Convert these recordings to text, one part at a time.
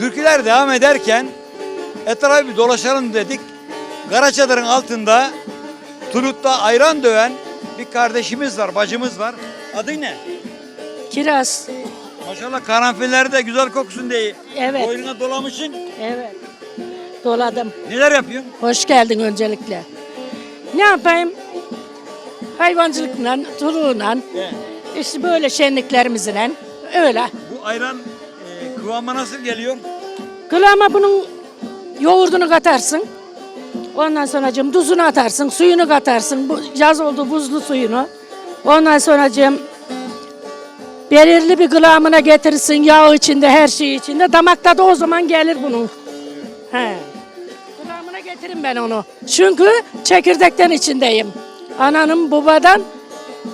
Türküler devam ederken etrafı bir dolaşalım dedik. Karaçadır'ın altında Tulut'ta ayran döven bir kardeşimiz var, bacımız var. Adı ne? Kiraz. Maşallah karanfilleri de güzel kokusun diye. Evet. Boynuna dolamışsın. Evet. Doladım. Neler yapıyorsun? Hoş geldin öncelikle. Ne yapayım? Hayvancılıkla, tuluğla, Evet. işte böyle şenliklerimizle öyle. Bu ayran e, kıvama nasıl geliyor? Kılama bunun yoğurdunu katarsın. Ondan sonra tuzunu atarsın, suyunu katarsın. Bu yaz oldu buzlu suyunu. Ondan sonra belirli bir kıvamına getirirsin. Yağ içinde, her şey içinde. Damakta da o zaman gelir bunun. He. Kıvamına getirin ben onu. Çünkü çekirdekten içindeyim. Ananın, babadan,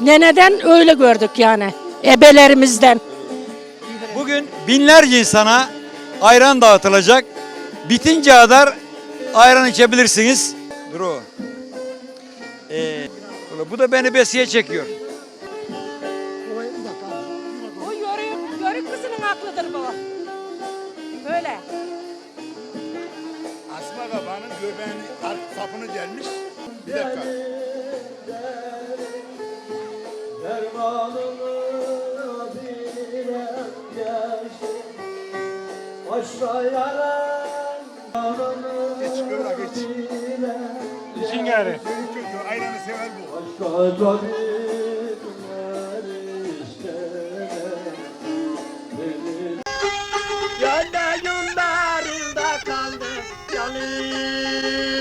neneden öyle gördük yani. Ebelerimizden. Bugün binlerce insana ayran dağıtılacak. Bitince kadar ayran içebilirsiniz. Dur o. Ee, bu da beni besiye çekiyor. O yörük, yörük kızının aklıdır bu. Böyle. Asma babanın göbeğini, sapını delmiş. Bir dakika. Başlayarak Geç Kıvra geç. İçin gari. Senin çocuğu aynanı sever bu. Başlayarak Yanda yunlarında kaldı yalı.